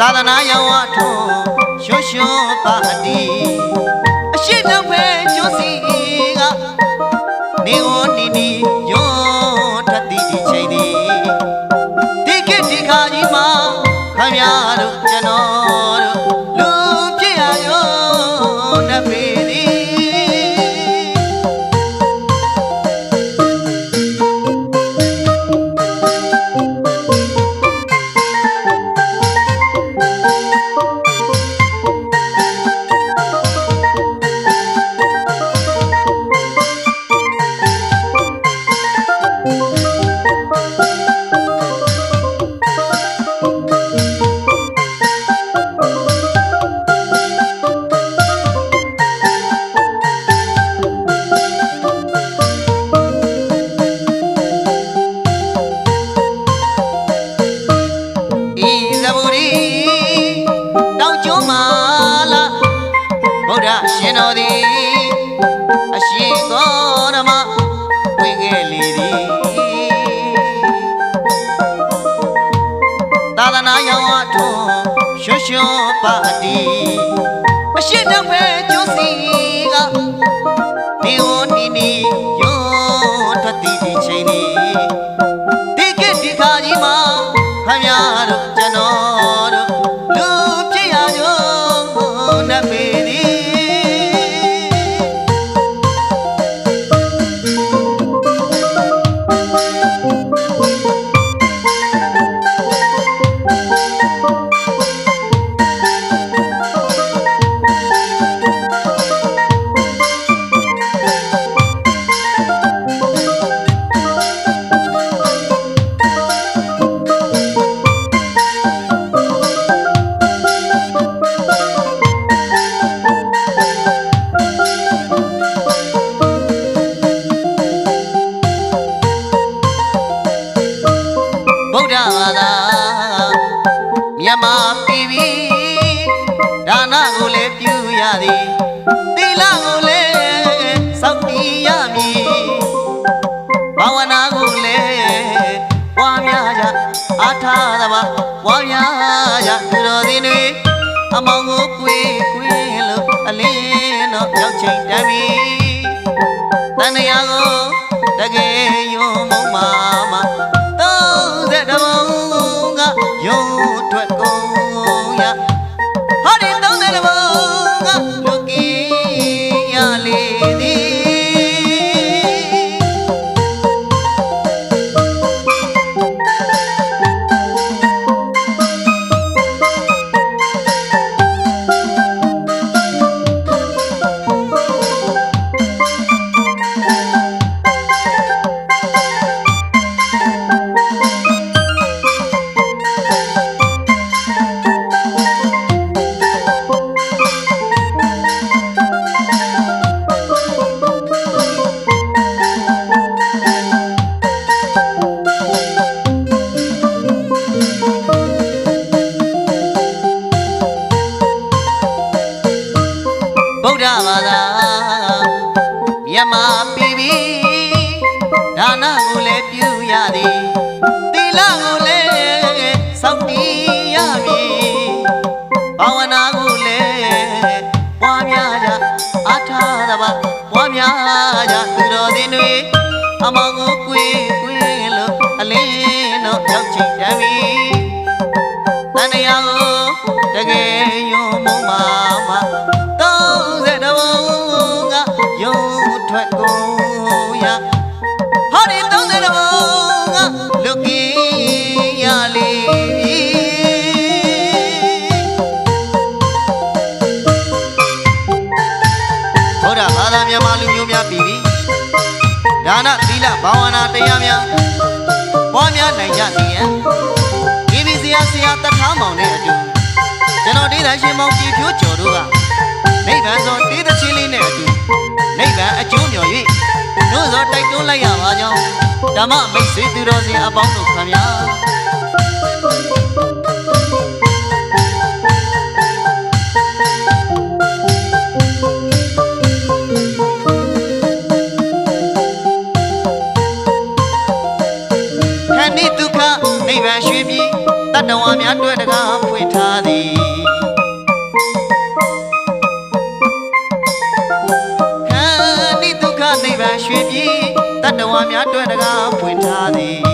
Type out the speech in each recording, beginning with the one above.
သာသနာရောင်အထွန်းရွှွှွပါတီ ရှောပါတီမရှိတော့ဖဲကျွစီကဒီဟိုနီနီရောထွက်တီဒီချိန်နီ Mom. အမောင်ကိုကွေးကွေးလို့အလင်းတော့ရောက်ချင်တယ် လဘာဝနာတရားများပွားများနိုင်ကြစေရန် BBC ဆရာတထားမောင်နဲ့အတူကျွန်တော်ဒေသရှင်မောင်ပြည်ဖြိုးကျော်တို့ကနိဗ္ဗာန်သောတေးသချင်းလေးနဲ့အတူနိဗ္ဗာန်အကျိုးမျှော်၍တို့သောတိုက်တွန်းလိုက်ရပါကြောင်းဓမ္မမိတ်ဆွေသူတော်စင်အပေါင်းတို့ခင်ဗျာ နိဒုက္ခနိဗ္ဗာန်ရွှေပြည်တတ္တဝါများတွေ့တကားဖွင့်ထားသည်ခန္နိဒုက္ခနိဗ္ဗာန်ရွှေပြည်တတ္တဝါများတွေ့တကားဖွင့်ထားသည်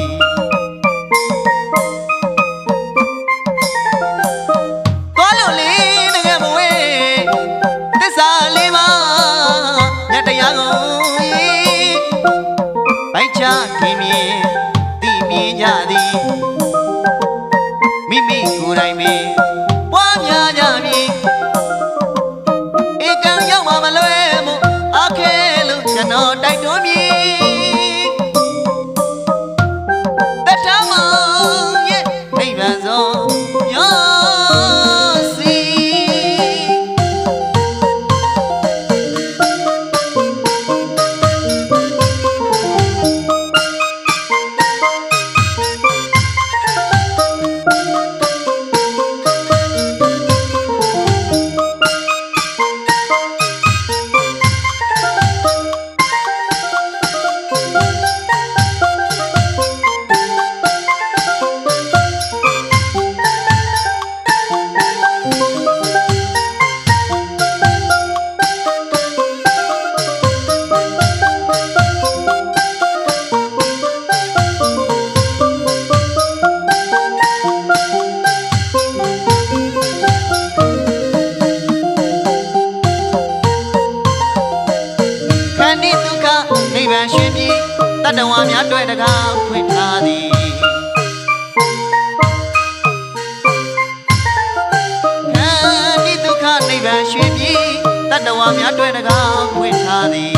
တရားကိုဘိုက်ချခင်မြေ မြင်ကြသည်မိမိကိုယ်တိုင်ပင်ပွားများကြပြီ တတဝါများတွေ့တကားဖွင့်ထားသည်ခန္ဒီဒုက္ခနိဗ္ဗာန်ရှင်ပြီတတဝါများတွေ့တကားဖွင့်ထားသည်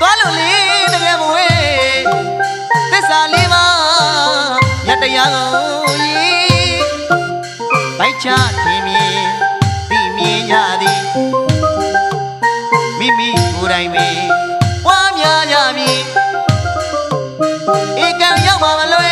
သွားလို့လေတကယ်မဝေးသစ္စာလေးပါးမြတ်တရားကိုယီဘိုက်ချ တိုင်ပင်ပွားများကြပြီဧကံရောက်မှမလွဲမှု